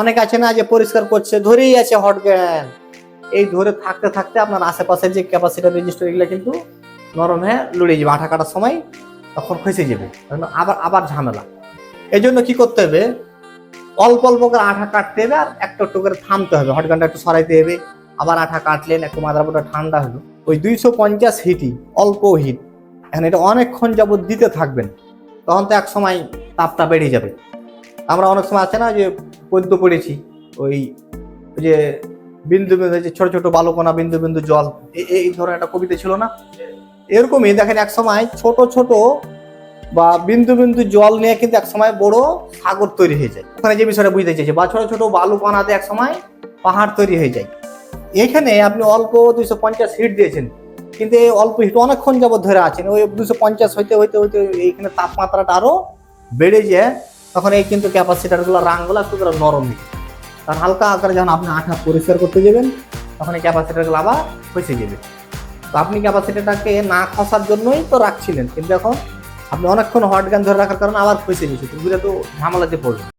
অনেক আছে না যে পরিষ্কার করছে? ধরেই আছে হট গ্যান এই ধরে থাকতে থাকতে আপনার আশেপাশের যে ক্যাপাসিটার রেজিস্টার এগুলো কিন্তু নরম হয়ে লড়ে যাবে। আঠা কাটার সময় তখন খসে যাবে। আবার আবার ঝামেলা। এই জন্য কি করতে হবে? অল্প অল্প করে আঠা কাটতে হবে আর একটু একটু করে থামতে হবে। হট গানটা একটু সরাইতে হবে। আবার আঠা কাটলেন, একটু মাদারবোর্ডটা ঠান্ডা হলো। ওই দুইশো পঞ্চাশ হিটই অল্প হিট। এখন এটা অনেকক্ষণ যাবত দিতে থাকবেন। তখন তো এক সময় তাপটা বেড়ে যাবে। আমরা অনেক সময় আছে না যে পদ্য পড়েছি, ওই যে বিন্দু বিন্দু যে ছোট ছোট বালুকণা, বিন্দু বিন্দু জল এই ধরনের একটা কবিতা ছিল না? এরকমই দেখেন এক সময় ছোট ছোট বা বিন্দু বিন্দু জল নিয়ে কিন্তু এক সময় বড় সাগর তৈরি হয়ে যায়। ওখানে যে বিষয়টা বুঝতে চেয়েছে, বা ছোট ছোট বালু কণাতে এক সময় পাহাড় তৈরি হয়ে যায়। এখানে আপনি অল্প দুইশো পঞ্চাশ হিট দিয়েছেন, কিন্তু এই অল্প হিট অনেকক্ষণ যাবত ধরে আছেন, ওই দুশো পঞ্চাশ হইতে হইতে হইতে এইখানে তাপমাত্রাটা আরও বেড়ে যায়। তখন এই কিন্তু ক্যাপাসিটারগুলো রাংগুলো একটু নরম হয়ে কারণ হালকা আকারে যখন আপনি আঠা পরিষ্কার করতে যাবেন, তখন এই ক্যাপাসিটারগুলো আবার ফেসে যাবে। তো আপনি ক্যাপাসিটারটাকে না খসার জন্যই তো রাখছিলেন, কিন্তু এখন আপনি অনেকক্ষণ হট গান ধরে রাখার কারণে আবার ফেসে তো তো ঝামেলাতে পড়বে।